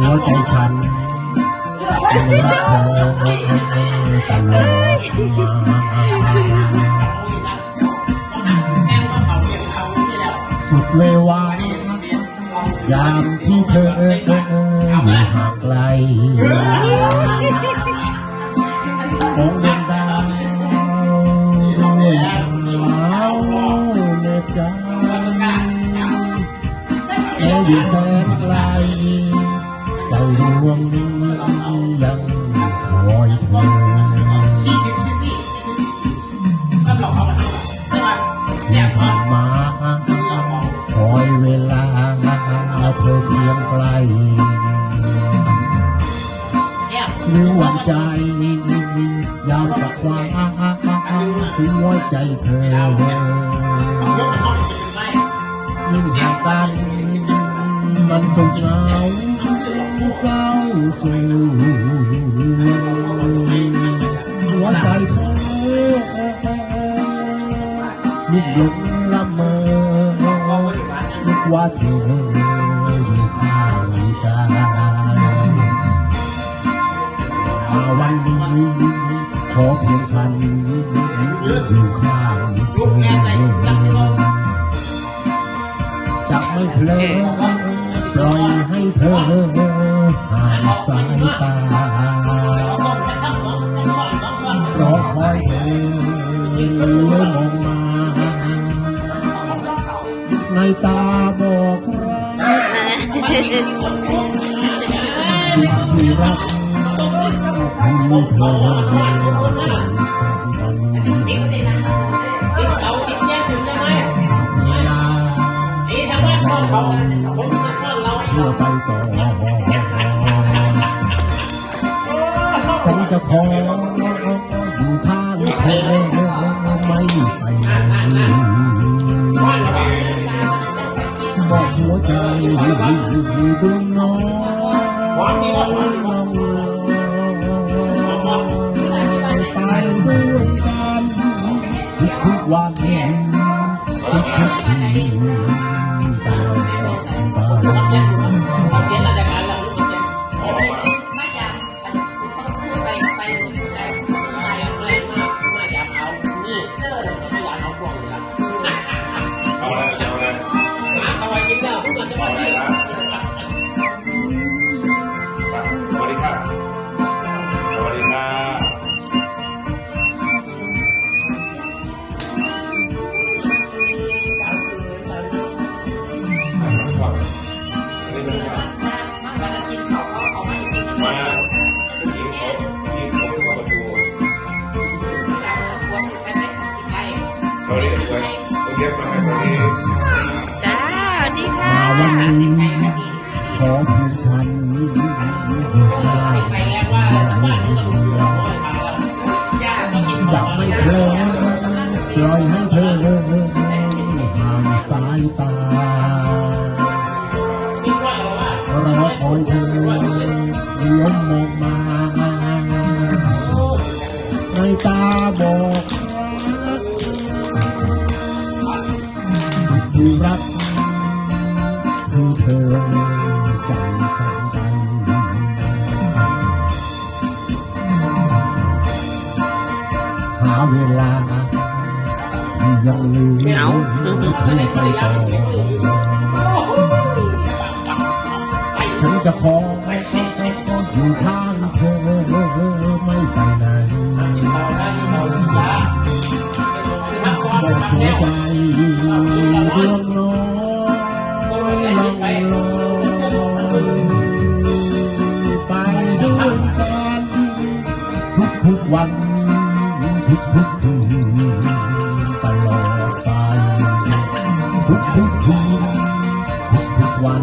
หัวใจฉันยังรักเธอตลอดมาสุดเววายามที่เธออยู่ห่างไกลของดวงดาวด้วยหนาวเหน็บใจแม้อยู่แสนไกลใจด วงยังคอยเธอสี่สิบสี่สิบสำหรับเขาเป็นใช่ไหมแสที่บมาผ่ากมาคอยเวลาเธอเพียงไกลแสบหรือวันใจยามกับความหัวใจเธอยิ่งห่างกันมันสุขเหงา เศร้าสูหัวใจเธอลุกหลงละเมอนึกว่าเธออยู่ข้างกายมาวันนี้ขอเพียงฉันอยู่ข้างเธลูกแม่ใจรักไม่ลองจะไม่เพลิน ปล่อยให้เธอห่างสายตาเพรอคอยเธอเลี้ยวมองมาในตาบอกรักที่รักที่เธอเวลา เพื่อไปต่อฉันจะขออยู่ข้างเธอไม่ไปไหนบอกหัวใจดวงน้อยลองไปด้วยกันทุกวัน สวัสดีครับคุณเกสมาสวัสดีจ้าสวัสดีค่ะวันนี้ไปกันดีขอพียงฉันอยู่ข้ไปแล้วว่าบ้านนู้นต้องซื้อร้อยมาแล้วย่าก็กินจะไม่เพลินปล่อยให้เธอห่างสายตาคิดว่าว่ารอคอยเธอเลี้ยวมองมาในตาบอก รักคือเธอใจของกันหาเวลาที่ยังเหลือเอาที่ไปต่อฉันจะขออยู่ข้างเธอไม่ไปไหนบอกหัวใจ วันทุกทุกคืนตลอดไปทุกทุกคืนทุกทุกวัน